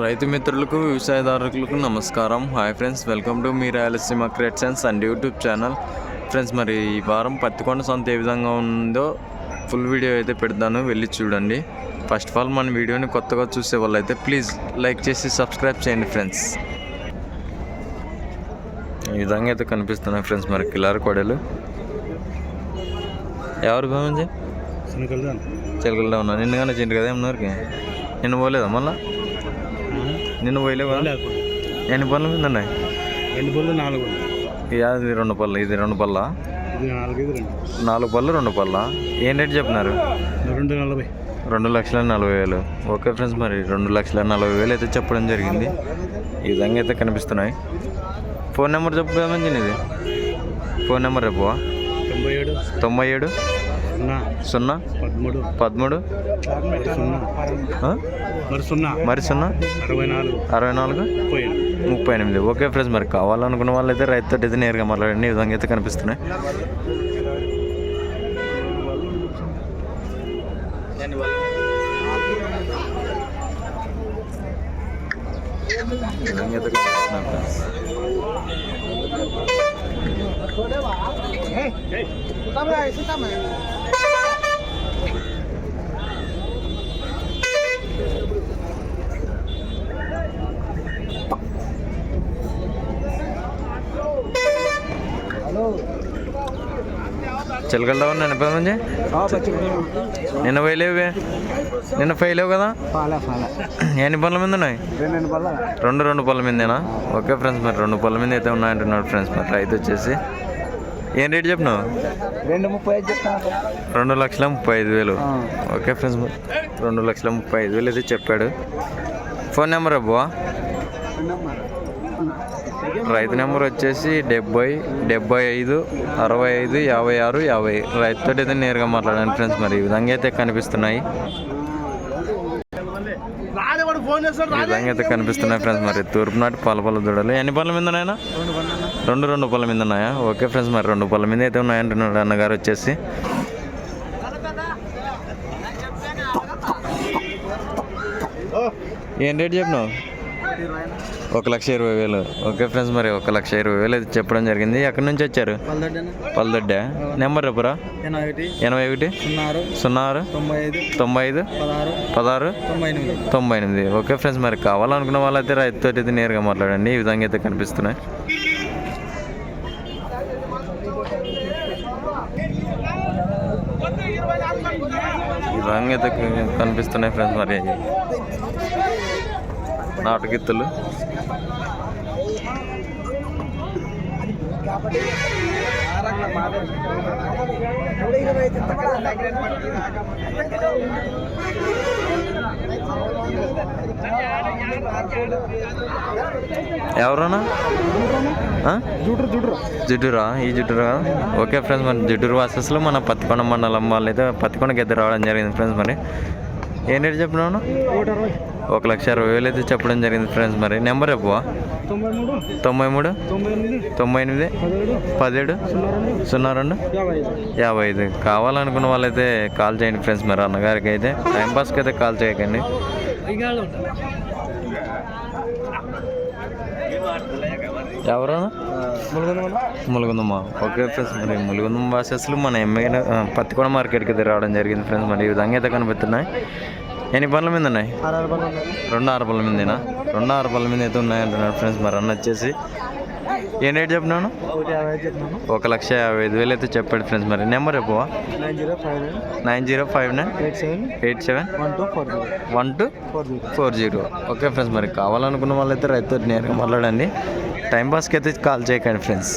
రైతు మిత్రులకు వ్యవసాయదారులకు నమస్కారం. Hi friends welcome to me Rayalaseema creations and YouTube channel. Friends మరి ఈ వారం పత్తికొండ సొంత ఏ విధంగా ఉందో ఫుల్ వీడియో అయితే పెడతాను. వెళ్ళి చూడండి. ఫస్ట్ ఆఫ్ ఆల్ మన వీడియోని కొత్తగా చూసే వాళ్ళైతే ప్లీజ్ లైక్ చేసి సబ్స్క్రైబ్ చేయండి ఫ్రెండ్స్ ఈ విధంగా అయితే కనిపిస్తున్నాయి ఫ్రెండ్స్ మరి కిలార్ కోడలు. ఎవరు భూమించి శనగలు చిలకల్లో ఉన్నా నిన్న కానీ చింటి కదా ఏమన్నారుకి నిన్న పోలేదా మళ్ళా? నిన్న పోయలేవు ఎన్ని పనులు మీద ఉన్నాయి రెండు పళ్ళు నాలుగు ఇది అది రెండు పళ్ళు ఇది రెండు పళ్ళ? నాలుగు పళ్ళు రెండు పళ్ళ? ఏం రేట్ చెప్పినారు? రెండు నలభై. రెండు లక్షల నలభై వేలు. ఓకే ఫ్రెండ్స్ మరి రెండు లక్షల నలభై వేలు అయితే చెప్పడం జరిగింది. ఈ విధంగా అయితే కనిపిస్తున్నాయి. ఫోన్ నెంబర్ చెప్పు ఇది ఫోన్ నెంబర్ రేపు తొంభై ఏడు. తొంభై ఏడు. సున్నా. పదమూడు. పదమూడు? మరి సున్నా? మరి సున్నా మరి సున్నా అరవై నాలుగు. అరవై నాలుగు? ముప్పై ఎనిమిది. ఓకే ఫ్రెండ్స్ మరి కావాలనుకున్న వాళ్ళైతే రైతుతో అయితే నేరుగా మాట్లాడండి. ఈ విధంగా అయితే కనిపిస్తున్నాయి. ఈ విధంగా అయితే Hey, hey. Chúng ta mới, chúng. చిలకల్లో ఉన్నాను ఎప్పటి నుంచి? నిన్న పోయలేవే నిన్న ఫెయిల్ కదా? ఎన్ని పనుల మీద ఉన్నాయి? రెండు రెండు పళ్ళ మీదేనా? ఓకే ఫ్రెండ్స్ మరి రెండు పళ్ళ మీద అయితే ఉన్నాయంటున్నాడు ఫ్రెండ్స్ మరి రైతు వచ్చేసి. ఏం రేట్ చెప్పినావు? రెండు ముప్పై ఐదు రెండు లక్షల ముప్పై ఐదు వేలు. ఓకే ఫ్రెండ్స్ రెండు లక్షల ముప్పై ఐదు వేలు అయితే చెప్పాడు. ఫోన్ నెంబర్ అబ్బా. రైతు నెంబర్ వచ్చేసి డెబ్బై డెబ్బై ఐదు అరవై ఐదు యాభై ఆరు యాభై. రైతుతో అయితే నేరుగా మాట్లాడండి ఫ్రెండ్స్ మరి ఈ విధంగా అయితే కనిపిస్తున్నాయి. ఈ విధంగా అయితే కనిపిస్తున్నాయి ఫ్రెండ్స్ మరి తూర్పు నాటి పాల పళ్ళ దూడలు. ఎన్ని పళ్ళ మీద ఉన్నాయన్నా? రెండు రెండు పళ్ళ మీద ఉన్నాయా? ఓకే ఫ్రెండ్స్ మరి రెండు పళ్ళ మీద అయితే ఉన్నాయంటున్నాడు అన్నగారు వచ్చేసి. ఏం రేట్ చెప్పినావు? ఒక లక్ష ఇరవై వేలు. ఓకే ఫ్రెండ్స్ మరి ఒక లక్ష ఇరవై వేలు అయితే చెప్పడం జరిగింది. ఎక్కడి నుంచి వచ్చారు? పల్లదొడ్డ నెంబర్ చెప్పరా? ఎనభై ఒకటి. సున్నా ఆరు తొంభై ఐదు. పదహారు. తొంభై ఎనిమిది. ఓకే ఫ్రెండ్స్ మరి కావాలనుకున్న వాళ్ళైతే రైతుతో అయితే నేరుగా మాట్లాడండి. ఈ విధంగా అయితే కనిపిస్తున్నాయి. ఈ విధంగా అయితే కనిపిస్తున్నాయి ఫ్రెండ్స్ మరి. నాటుగిత్తులు ఎవరన్నా? ఆ? జిడ్డురా ఈ జిడ్డురా ఓకే ఫ్రెండ్స్ మరి జిడ్డూరు వాసెస్లో మన పత్తికొండ మండలం వాళ్ళు అయితే పత్తికొండకి అయితే రావడం జరిగింది ఫ్రెండ్స్ మరి. ఏం రేటు చెప్పినావు ఒక లక్ష అరవై వేలు అయితే చెప్పడం జరిగింది ఫ్రెండ్స్ మరి. నెంబర్ చెప్పవా తొంభై మూడు. తొంభై ఎనిమిది. పదిహేడు. సున్నా రెండు. యాభై ఐదు. కావాలనుకున్న వాళ్ళైతే కాల్ చేయండి ఫ్రెండ్స్ మరి. అన్నగారికి అయితే. టైంపాస్కి అయితే కాల్ చేయకండి. ఎవరు? ములుగుందమ్మ. ఓకే ఫ్రెండ్స్ మరి. ములుగుందమ్మ భాషలు మన ఎంఏ పత్తికొండ మార్కెట్కి అయితే రావడం జరిగింది ఫ్రెండ్స్ మరి. ఈ విధంగా అయితే కనిపిస్తున్నాయి. ఎన్ని పనుల మీద ఉన్నాయి? రెండు ఆరు పళ్ళ మీదేనా? రెండు ఆరు పళ్ళ మీద అయితే ఉన్నాయంటున్నాడు ఫ్రెండ్స్. మరి అన్న వచ్చేసి ఏం రేట్ చెప్పినాను? ఒక లక్ష యాభై ఐదు వేలు అయితే చెప్పాడు ఫ్రెండ్స్. మరి నెంబర్ చెప్పవా nine zero five nine. Eight seven. One two four zero. Okay friends మరి కావాలనుకున్న వాళ్ళైతే రైతు నేరుగా మాట్లాడండి. టైం పాస్కి అయితే కాల్ చేయకండి ఫ్రెండ్స్.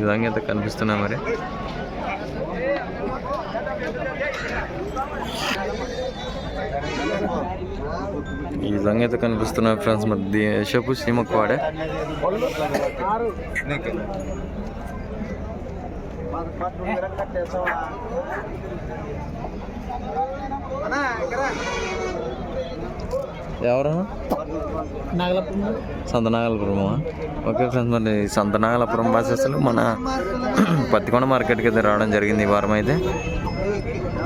విధంగా అయితే కనిపిస్తున్నాయి మరి. ఈ విధంగా అయితే కనిపిస్తున్నాయి ఫ్రెండ్స్ మరి దేశపు సీమకు వాడే ఎవరు? నాగలపురం. సంతనాగలపురమా ఓకే ఫ్రెండ్స్ మరి సంతనాగలపురం బస్సెస్లో మన పత్తికొండ మార్కెట్కి అయితే రావడం జరిగింది ఈ వారం అయితే.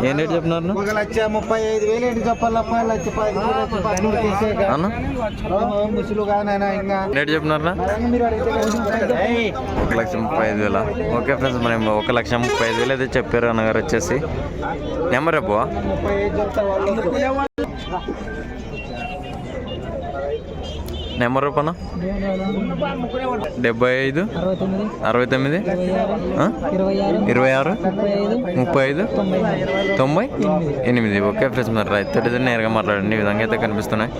ఏం రేట్ చెప్తున్నారు అన్న? ఒక లక్ష ముప్పై ఐదు వేలు ఏంటి చెప్పాలప్ప లక్ష పది ముసులు రేట్ చెప్తున్నారా ఒక లక్ష ముప్పై ఐదు వేల? ఓకే ఫ్రెండ్స్ మరి ఒక లక్ష ముప్పై ఐదు వేలు అయితే చెప్పారు అన్నగారు వచ్చేసి. నెంబర్ రేపు నెంబర్ రూపాన డెబ్బై ఐదు అరవై తొమ్మిది ఇరవై ఆరు ముప్పై ఐదు తొంభై? ఎనిమిది. ఓకే ఫ్రెండ్స్ మరి రైతు నేరుగా మాట్లాడండి. ఈ విధంగా అయితే కనిపిస్తున్నాయి.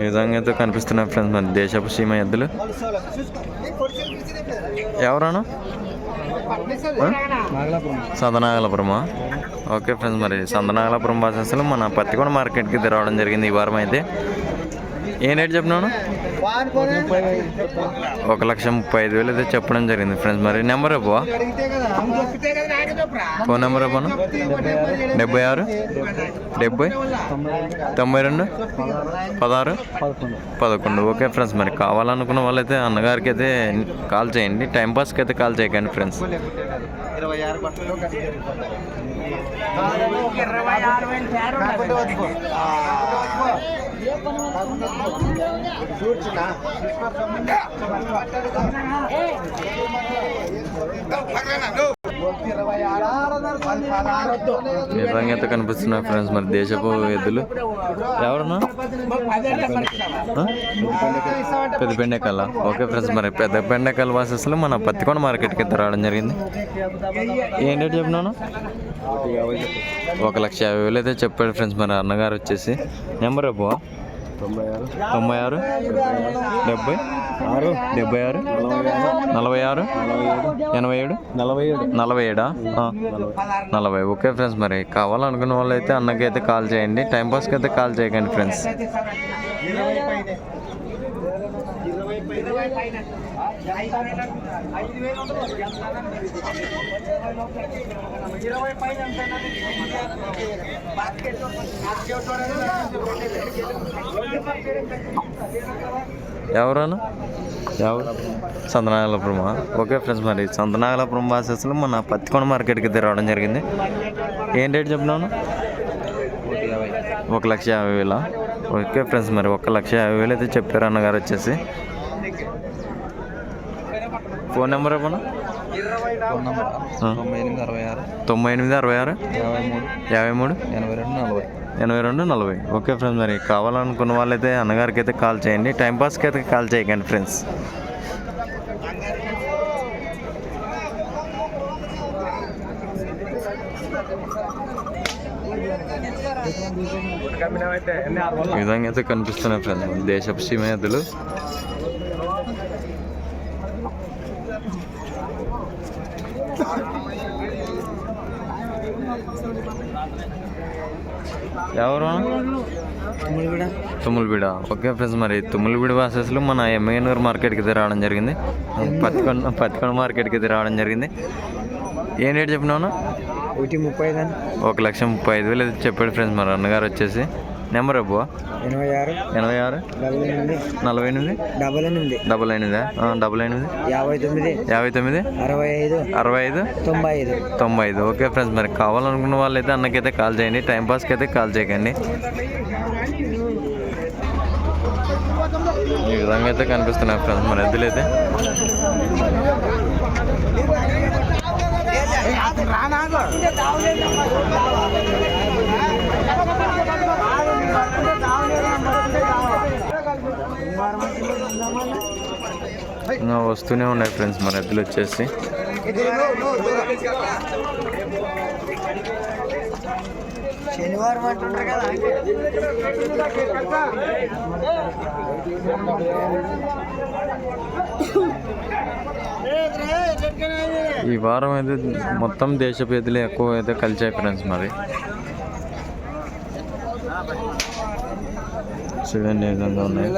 ఈ విధంగా అయితే కనిపిస్తున్నాయి ఫ్రెండ్స్ మరి దేశపు సీమ ఎద్దులు. ఎవరన్నా సదనాగలపురమా ఓకే ఫ్రెండ్స్ మరి సందనాగలాపురం బాసెస్లో మన పత్తికొండ మార్కెట్కి రావడం జరిగింది ఈ వారం అయితే. ఏం రేట్ చెప్పినాను ఒక లక్ష ముప్పై ఐదు వేలు అయితే చెప్పడం జరిగింది ఫ్రెండ్స్ మరి నెంబర్ రేపు ఫోన్ నెంబర్ రేపు డెబ్బై ఆరు డెబ్బై తొంభై రెండు పదహారు పదకొండు. పదకొండు ఓకే ఫ్రెండ్స్ మరి కావాలనుకున్న వాళ్ళైతే అన్నగారికి అయితే కాల్ చేయండి టైంపాస్కి అయితే కాల్ చేయకండి ఫ్రెండ్స్. ఇరవై ఆరు. బట్టలు ఇరవై ఆరు ఇరవై పది కనిపిస్తున్నాయి ఫ్రెండ్స్ మరి దేశపు ఎద్దులు. ఎవరన్నా? పెద్ద బెండకాయల. ఓకే ఫ్రెండ్స్ మరి పెద్ద బెండకాయల వాసెస్లో మన పత్తికొండ మార్కెట్కి అయితే రావడం జరిగింది. ఏం రేట్ చెప్పినాను ఒక లక్ష యాభై వేలు అయితే చెప్పాడు ఫ్రెండ్స్ మరి అన్నగారు వచ్చేసి. నెంబర్ రేపు తొంభై ఆరు. తొంభై ఆరు? డెబ్బై ఆరు. డెబ్బై ఆరు? నలభై ఆరు? ఎనభై ఏడు? నలభై ఏడు. నలభై ఏడా. నలభై. ఓకే ఫ్రెండ్స్ మరి కావాలనుకున్న వాళ్ళు అయితే అన్నకైతే కాల్ చేయండి. టైం పాస్కి అయితే కాల్ చేయకండి ఫ్రెండ్స్. ఇరవై పైన ఎవరన్నా? ఎవరు? సంతనాగలపురమా ఓకే ఫ్రెండ్స్ మరి సంతనాగలపురం బాసెస్లో మన పత్తికొండ మార్కెట్కి అయితే రావడం జరిగింది. ఏం రేట్ చెప్పినాను ఒక లక్ష యాభై వేల? ఓకే ఫ్రెండ్స్ మరి ఒక లక్ష యాభై వేలు అయితే చెప్పారు అన్నగారు వచ్చేసి. ఫోన్ నెంబర్ ఇవ్వనా ఫోన్ నంబర్ ఆ. తొంభై ఎనిమిది అరవై ఆరు. తొంభై ఎనిమిది అరవై ఆరు? యాభై మూడు. యాభై మూడు? ఎనభై రెండు నలభై. ఎనభై రెండు నలభై. ఓకే ఫ్రెండ్స్ మరి కావాలనుకున్న వాళ్ళైతే అన్నగారికి అయితే కాల్ చేయండి. టైంపాస్కి అయితే కాల్ చేయకండి ఫ్రెండ్స్. ఈ విధంగా అయితే కనిపిస్తున్నాయి ఫ్రెండ్స్ దేశపు సీమేదులు ఎవరు? తుమ్ములబీడ. ఓకే ఫ్రెండ్స్ మరి తుమ్ములబీడ బాసెస్లో మన ఎమ్మెగనూరు మార్కెట్కి అయితే రావడం జరిగింది. పత్తికొండ పత్తికొండ మార్కెట్కి అయితే రావడం జరిగింది. ఏం రేట్ చెప్పినావునా ఒకటి ముప్పై ఐదు ఒక లక్ష ముప్పై ఐదు వేలు చెప్పాడు ఫ్రెండ్స్ మరి అన్నగారు వచ్చేసి. నెంబర్ అబ్బు ఎనభై ఆరు ఎనభై ఆరు డబల్ ఎనిమిది నలభై ఎనిమిది డబల్ ఎనిమిది డబల్ ఎనిమిదా ఆ, డబల్ ఎనిమిది యాభై తొమ్మిది యాభై తొమ్మిది అరవై ఐదు అరవై ఐదు తొంభై ఐదు తొంభై ఐదు ఓకే ఫ్రెండ్స్ మరి కావాలనుకున్న వాళ్ళైతే అన్నకైతే కాల్ చేయండి టైం పాస్కి అయితే కాల్ చేయకండి ఈ విధంగా అయితే కనిపిస్తున్నాయి ఫ్రెండ్స్ మరి ఎద్దులు అయితే ఇంకా వస్తూనే ఉన్నాయి ఫ్రెండ్స్ మరి ఎద్దులు వచ్చేసి. శనివారం అంటుంటారు కదా ఈ వారం అయితే మొత్తం దేశ ఎద్దులు ఎక్కువ అయితే కలిసాయి ఫ్రెండ్స్ మరి. చూడండి ఏ విధంగా ఉన్నాయి.